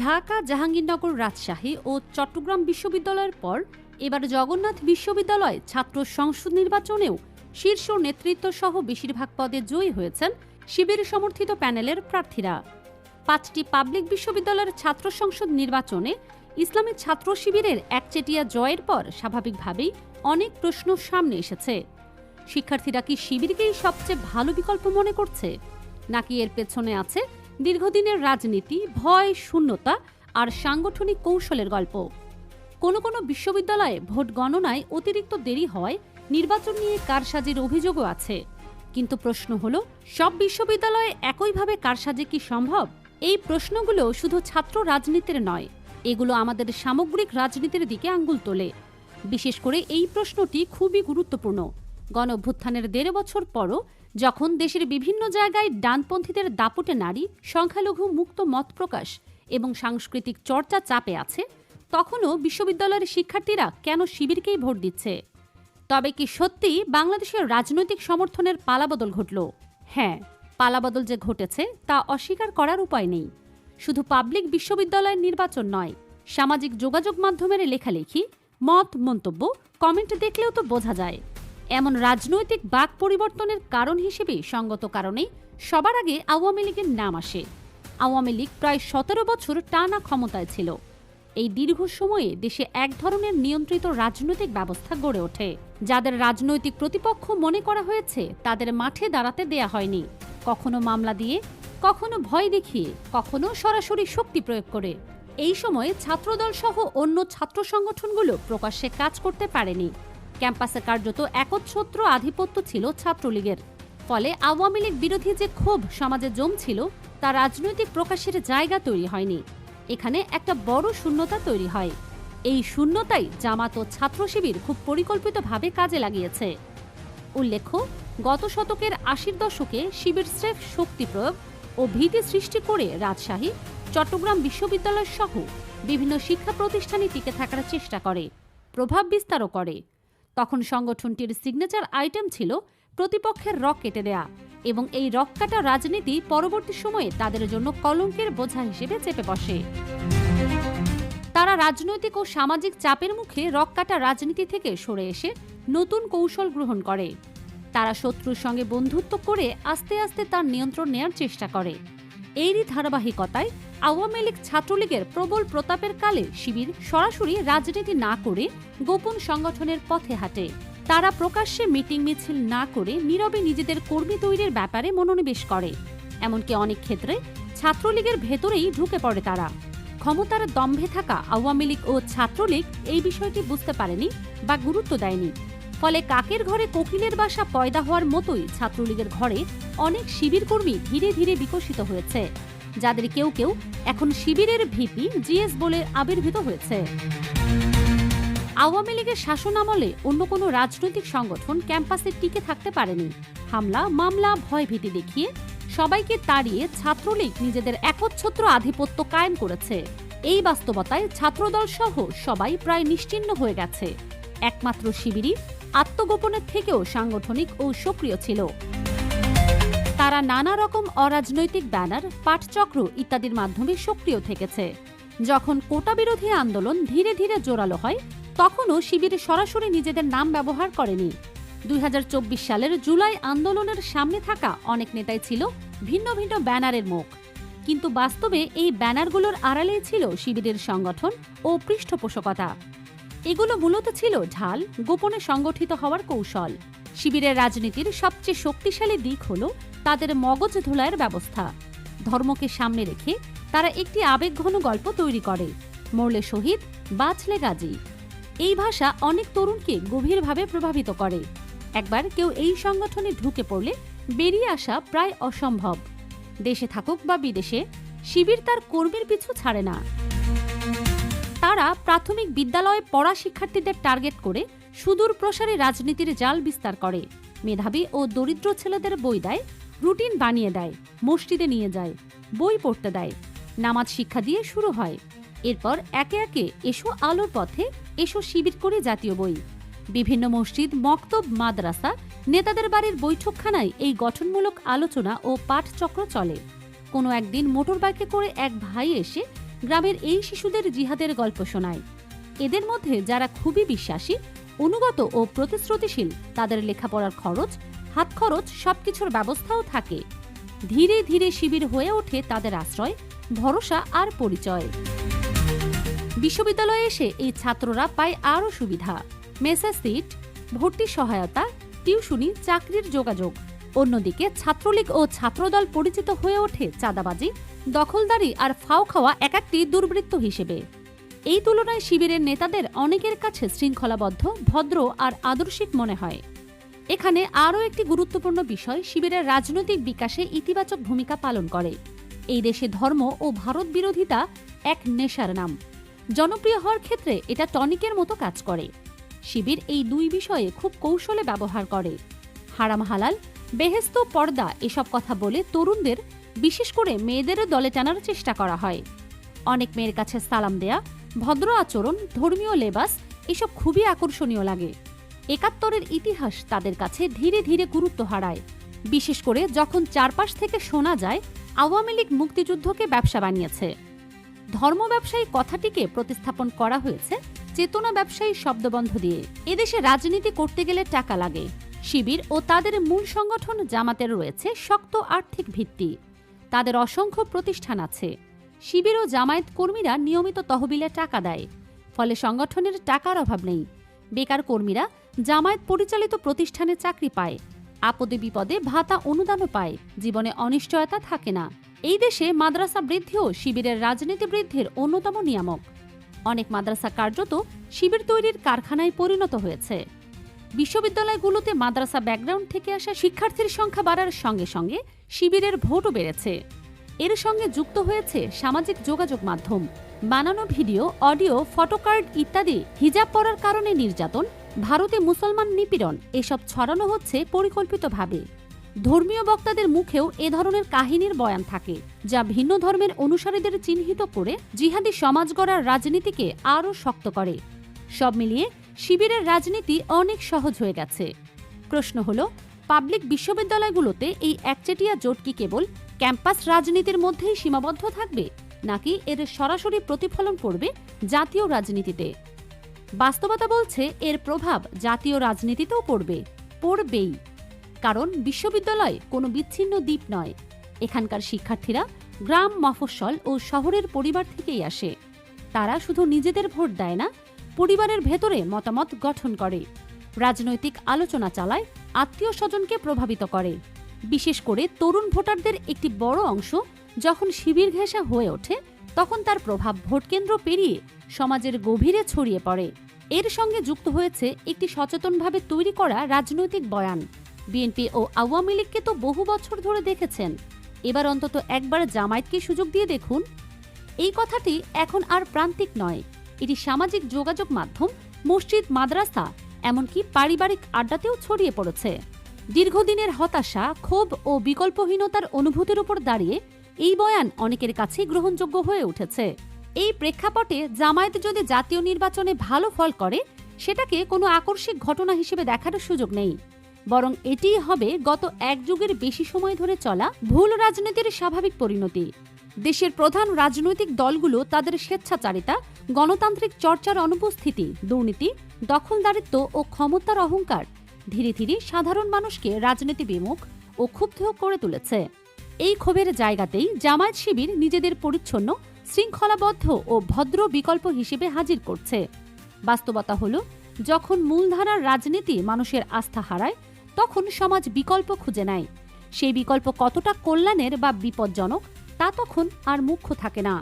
ঢাকা, জাহাঙ্গীরনগর, রাজশাহী ও চট্টগ্রাম বিশ্ববিদ্যালয়ের পর এবার জগন্নাথ বিশ্ববিদ্যালয় ছাত্র সংসদ নির্বাচনেও শীর্ষ নেতৃত্ব সহ বেশিরভাগ পদে জয়ী হয়েছেন শিবির সমর্থিত প্যানেলের প্রার্থীরা। পাঁচটি পাবলিক বিশ্ববিদ্যালয়ের ছাত্র সংসদ নির্বাচনে ইসলামী ছাত্র শিবিরের একচেটিয়া জয়ের পর স্বাভাবিকভাবেই অনেক প্রশ্ন সামনে এসেছে। শিক্ষার্থীরা কি শিবিরকেই সবচেয়ে ভালো বিকল্প মনে করছে? নাকি এর পেছনে আছে দীর্ঘদিনের রাজনীতি, ভয়, শূন্যতা আর সাংগঠনিক কৌশলের গল্প। কোনো কোনো বিশ্ববিদ্যালয়ে ভোট গণনায় অতিরিক্ত দেরি হওয়ায় নির্বাচন নিয়ে কারসাজির অভিযোগও আছে। কিন্তু প্রশ্ন হলো, সব বিশ্ববিদ্যালয়ে একইভাবে কারসাজি কি সম্ভব? এই প্রশ্নগুলো শুধু ছাত্র রাজনীতির নয়, এগুলো আমাদের সামগ্রিক রাজনীতির দিকে আঙ্গুল তোলে। বিশেষ করে এই প্রশ্নটি খুবই গুরুত্বপূর্ণ। গণ অভ্যুত্থানের দেড় বছর পরও যখন দেশের বিভিন্ন জায়গায় ডানপন্থীদের দাপটে নারী সংখ্যালঘু মুক্ত মত প্রকাশ এবং সাংস্কৃতিক চর্চা চাপে আছে, তখনও বিশ্ববিদ্যালয়ের শিক্ষার্থীরা কেন শিবিরকেই ভোট দিচ্ছে? তবে কি সত্যি বাংলাদেশের রাজনৈতিক সমর্থনের পালাবদল ঘটল? হ্যাঁ পালাবদল যে ঘটেছে তা অস্বীকার করার উপায় নেই। শুধু পাবলিক বিশ্ববিদ্যালয়ের নির্বাচন নয়, সামাজিক যোগাযোগ মাধ্যমের লেখালেখি, মত মন্তব্য, কমেন্ট দেখলেও তো বোঝা যায়। এমন রাজনৈতিক বাক পরিবর্তনের কারণ হিসেবে সঙ্গত কারণেই সবার আগে আওয়ামী লীগের নাম আসে। আওয়ামী লীগ প্রায় সতেরো বছর টানা ক্ষমতায় ছিল। এই দীর্ঘ সময়ে দেশে এক ধরনের নিয়ন্ত্রিত রাজনৈতিক ব্যবস্থা গড়ে ওঠে। যাদের রাজনৈতিক প্রতিপক্ষ মনে করা হয়েছে, তাদের মাঠে দাঁড়াতে দেয়া হয়নি। কখনো মামলা দিয়ে, কখনো ভয় দেখিয়ে, কখনো সরাসরি শক্তি প্রয়োগ করে। এই সময়ে ছাত্রদল সহ অন্য ছাত্র সংগঠনগুলো প্রকাশ্যে কাজ করতে পারেনি। ক্যাম্পাসে কার্যত একচ্ছত্র আধিপত্য ছিল ছাত্রলীগের। ফলে আওয়ামী লীগ বিরোধী যে ক্ষোভ সমাজে জমছিল, তা রাজনৈতিক প্রকাশের জায়গা তৈরি হয়নি। এখানে একটা বড় শূন্যতা তৈরি হয়। এই শূন্যতাই জামাত ও ছাত্র শিবির খুব পরিকল্পিতভাবে কাজে লাগিয়েছে। উল্লেখ্য, গত শতকের আশির দশকে শিবির স্রেফ শক্তি প্রয়োগ ও ভীতি সৃষ্টি করে রাজশাহী, চট্টগ্রাম বিশ্ববিদ্যালয় সহ বিভিন্ন শিক্ষা প্রতিষ্ঠানে টিকে থাকার চেষ্টা করে, প্রভাব বিস্তারও করে। তখন সংগঠনটির সিগনেচার আইটেম ছিল প্রতিপক্ষের রক কেটে দেয়া এবং এই রক কাটা রাজনীতি পরবর্তী সময়ে তাদের জন্য কলঙ্কের বোঝা হিসেবে চেপে বসে। তারা রাজনৈতিক ও সামাজিক চাপের মুখে রক কাটা রাজনীতি থেকে সরে এসে নতুন কৌশল গ্রহণ করে। তারা শত্রুর সঙ্গে বন্ধুত্ব করে আস্তে আস্তে তার নিয়ন্ত্রণ নেয়ার চেষ্টা করে। এরই ধারাবাহিকতায় আওয়ামী লীগ ছাত্রলীগের প্রবল প্রতাপের কালে শিবির সরাসরি রাজনীতি না করে গোপন সংগঠনের পথে হাঁটে। তারা প্রকাশ্যে মিটিং মিছিল না করে নীরবে নিজেদের কর্মী তৈরির ব্যাপারে মনোনিবেশ করে। এমনকি অনেক ক্ষেত্রে ছাত্রলীগের ভেতরেই ঢুকে পড়ে তারা। ক্ষমতার দম্ভে থাকা আওয়ামী লীগ ও ছাত্রলীগ এই বিষয়টি বুঝতে পারেনি বা গুরুত্ব দেয়নি। ফলে কাকের ঘরে কোকিলের বাসা পয়দা হওয়ার মতোই ছাত্রলীগের ঘরে অনেক শিবির কর্মী ধীরে ধীরে বিকশিত হয়েছে, যাদের কেউ কেউ এখন শিবিরের ভিপি জিএস বলে আবির্ভূত হয়েছে। আওয়ামী লীগের শাসন আমলে অন্য কোনো রাজনৈতিক সংগঠন ক্যাম্পাসে টিকে থাকতে পারেনি। হামলা, মামলা, ভয়ভীতি দেখিয়ে সবাইকে তাড়িয়ে ছাত্রলীগ নিজেদের একচ্ছত্র আধিপত্য কায়েম করেছে। এই বাস্তবতায় ছাত্রদল সহ সবাই প্রায় নিশ্চিহ্ন হয়ে গেছে। একমাত্র শিবিরই আত্মগোপনের থেকেও সাংগঠনিক ও সক্রিয় ছিল। তারা নানা রকম অরাজনৈতিক ব্যানার, পাঠচক্র ইত্যাদির মাধ্যমে সক্রিয় থেকেছে। যখন কোটা বিরোধী আন্দোলন ধীরে ধীরে জোরালো হয়, তখনও শিবির সরাসরি নিজেদের নাম ব্যবহার করেনি। দুই হাজার চব্বিশ সালের জুলাই আন্দোলনের সামনে থাকা অনেক নেতাই ছিল ভিন্ন ভিন্ন ব্যানারের মুখ। কিন্তু বাস্তবে এই ব্যানারগুলোর আড়ালেই ছিল শিবিরের সংগঠন ও পৃষ্ঠপোষকতা। এগুলো মূলত ছিল ঢাল, গোপনে সংগঠিত হওয়ার কৌশল। শিবিরের রাজনীতির সবচেয়ে শক্তিশালী দিক হল তাদের মগজ ধোলাইয়ের ব্যবস্থা। ধর্মকে সামনে রেখে তারা একটি আবেগঘন গল্প তৈরি করে, মরলে শহীদ বাঁচলে গাজী। এই ভাষা অনেক তরুণকে গভীরভাবে প্রভাবিত করে। একবার কেউ এই সংগঠনে ঢুকে পড়লে বেরিয়ে আসা প্রায় অসম্ভব। দেশে থাকুক বা বিদেশে, শিবির তার কর্মীর পিছু ছাড়ে না। তারা প্রাথমিক বিদ্যালয়ে পড়া শিক্ষার্থীদের টার্গেট করে সুদূর প্রসারী রাজনীতির জাল বিস্তার করে। মেধাবী ও দরিদ্র ছেলেদের বই দেয়, রুটিন বানিয়ে দেয়, মসজিদে নিয়ে যায়, বই পড়তে দেয়, নামাজ শিক্ষা দিয়ে শুরু হয়। এরপর একে একে এসো আলোর পথে, এসো শিবির করে জাতীয় বই। বিভিন্ন মসজিদ, মক্তব, মাদ্রাসা নেতাদের বাড়ির বৈঠকখানায় এই গঠনমূলক আলোচনা ও পাঠচক্র চলে। কোনো একদিন মোটরবাইকে করে এক ভাই এসে গ্রামের এই শিশুদের জিহাদের গল্প শোনায়। এদের মধ্যে যারা খুবই বিশ্বাসী, অনুগত ও প্রতিশ্রুতিশীল, তাদের লেখাপড়ার খরচ, হাত খরচ সবকিছুর ব্যবস্থাও থাকে। ধীরে ধীরে শিবির হয়ে ওঠে তাদের আশ্রয়, ভরসা আর পরিচয়। বিশ্ববিদ্যালয়ে এসে এই ছাত্ররা পায় আরও সুবিধা। মেসা সিট, ভর্তি সহায়তা, টিউশনি, চাকরির যোগাযোগ। অন্যদিকে ছাত্রলীগ ও ছাত্রদল পরিচিত হয়ে ওঠে চাঁদাবাজি দখলদারি আর ফাও খাওয়া এক একটি দুর্বৃত্ত হিসেবে। এই তুলনায় শিবিরের নেতাদের অনেকের কাছে শৃঙ্খলাবদ্ধ, ভদ্র আর আদর্শিক মনে হয়। এখানে আরও একটি গুরুত্বপূর্ণ বিষয়, শিবিরের রাজনৈতিক বিকাশে ইতিবাচক ভূমিকা পালন করে। এই দেশে ধর্ম ও ভারত বিরোধিতা এক নেশার নাম। জনপ্রিয় হওয়ার ক্ষেত্রে এটা টনিকের মতো কাজ করে। শিবির এই দুই বিষয়ে খুব কৌশলে ব্যবহার করে। হারাম হালাল বেহেস্ত পর্দা এসব কথা বলে তরুণদের বিশেষ করে মেয়েদেরও দলে টানার চেষ্টা করা হয়। অনেক মেয়ের কাছে সালাম দেয়া, ভদ্র আচরণ, ধর্মীয় লেবাস, এসব খুবই আকর্ষণীয় লাগে। একাত্তরের ইতিহাস তাদের কাছে ধীরে ধীরে গুরুত্ব হারায়। বিশেষ করে যখন চারপাশ থেকে শোনা যায়, আওয়ামী লীগ মুক্তিযুদ্ধকে ব্যবসা বানিয়েছে। ধর্ম ব্যবসায়ী কথাটিকে প্রতিস্থাপন করা হয়েছে চেতনা ব্যবসায়ী শব্দবন্ধ দিয়ে। এদেশে রাজনীতি করতে গেলে টাকা লাগে। শিবির ও তাদের মূল সংগঠন জামাতের রয়েছে শক্ত আর্থিক ভিত্তি। তাদের অসংখ্য প্রতিষ্ঠান আছে। শিবির ও জামায়াত কর্মীরা নিয়মিত তহবিলে টাকা দেয়, ফলে সংগঠনের টাকার অভাব নেই। বেকার কর্মীরা জামায়াত পরিচালিত প্রতিষ্ঠানে চাকরি পায়, আপদে বিপদে ভাতা অনুদানও পায়, জীবনে অনিশ্চয়তা থাকে না। এই দেশে মাদ্রাসা বৃদ্ধিও শিবিরের রাজনীতি বৃদ্ধির অন্যতম নিয়ামক। অনেক মাদ্রাসা কার্যত শিবির তৈরির কারখানায় পরিণত হয়েছে। বিশ্ববিদ্যালয়গুলোতে মাদ্রাসা ব্যাকগ্রাউন্ড থেকে আসা শিক্ষার্থীর সংখ্যা বাড়ার সঙ্গে সঙ্গে শিবিরের ভোটও বেড়েছে। এর সঙ্গে যুক্ত হয়েছে সামাজিক যোগাযোগ মাধ্যম, বানানো ভিডিও, অডিও ফটোকার্ড ইত্যাদি হিজাব পরার কারণে নির্যাতন, ভারতে মুসলমান নিপীড়ন এসব ছড়ানো হচ্ছে পরিকল্পিতভাবে। ধর্মীয় বক্তাদের মুখেও এ ধরনের কাহিনীর বয়ান থাকে, যা ভিন্ন ধর্মের অনুসারীদের চিহ্নিত করে জিহাদি সমাজ গড়ার রাজনীতিকে আরও শক্ত করে। সব মিলিয়ে শিবিরের রাজনীতি অনেক সহজ হয়ে গেছে। প্রশ্ন হল, পাবলিক বিশ্ববিদ্যালয়গুলোতে এই একচেটিয়া জোট কি কেবল ক্যাম্পাস রাজনীতির মধ্যেই সীমাবদ্ধ থাকবে, নাকি এর সরাসরি প্রতিফলন পড়বে জাতীয় রাজনীতিতে? বাস্তবতা বলছে, এর প্রভাব জাতীয় রাজনীতিতেও পড়বে, পড়বেই। কারণ বিশ্ববিদ্যালয় কোনো বিচ্ছিন্ন দ্বীপ নয়। এখানকার শিক্ষার্থীরা গ্রাম, মফস্বল ও শহরের পরিবার থেকেই আসে। তারা শুধু নিজেদের ভোট দেয় না পরিবারের ভেতরে মতামত গঠন করে। রাজনৈতিক আলোচনা চালায় আত্মীয় স্বজনকে প্রভাবিত করে। বিশেষ করে তরুণ ভোটারদের একটি বড় অংশ যখন শিবির ঘেঁষা হয়ে ওঠে, তখন তার প্রভাব ভোটকেন্দ্র পেরিয়ে সমাজের গভীরে ছড়িয়ে পড়ে। এর সঙ্গে যুক্ত হয়েছে একটি সচেতনভাবে তৈরি করা রাজনৈতিক বয়ান। বিএনপি ও আওয়ামী লীগকে তো বহু বছর ধরে দেখেছেন। এবার অন্তত একবার জামায়াতকে সুযোগ দিয়ে দেখুন। এই কথাটি এখন আর প্রান্তিক নয় এটি সামাজিক যোগাযোগ মাধ্যম, মসজিদ, মাদ্রাসা, এমনকি পারিবারিক আড্ডাতেও ছড়িয়ে পড়েছে। দীর্ঘদিনের হতাশা, ক্ষোভ ও বিকল্পহীনতার অনুভূতির উপর দাঁড়িয়ে এই বয়ান অনেকের কাছেই গ্রহণযোগ্য হয়ে উঠেছে। এই প্রেক্ষাপটে জামায়াত যদি জাতীয় নির্বাচনে ভালো ফল করে, সেটাকে কোনো আকস্মিক ঘটনা হিসেবে দেখার সুযোগ নেই। বরং এটিই হবে গত এক যুগের বেশি সময় ধরে চলা ভুল রাজনীতির স্বাভাবিক পরিণতি। দেশের প্রধান রাজনৈতিক দলগুলো তাদের স্বেচ্ছাচারিতা, গণতান্ত্রিক চর্চার অনুপস্থিতি, দুর্নীতি, দখলদারিত্ব ও ক্ষমতার অহংকার ধীরে ধীরে সাধারণ মানুষকে রাজনীতি বিমুখ ও ক্ষুব্ধ করে তুলেছে। এই ক্ষোভের জায়গাতেই জামায়াত শিবির নিজেদের পরিচ্ছন্ন, শৃঙ্খলাবদ্ধ ও ভদ্র বিকল্প হিসেবে হাজির করছে। বাস্তবতা হলো, যখন মূলধারার রাজনীতি মানুষের আস্থা হারায়, তখন সমাজ বিকল্প খুঁজে নেয়। সেই বিকল্প কতটা কল্যাণের বা বিপজ্জনক তা তখন আর মুখ্য থাকে না।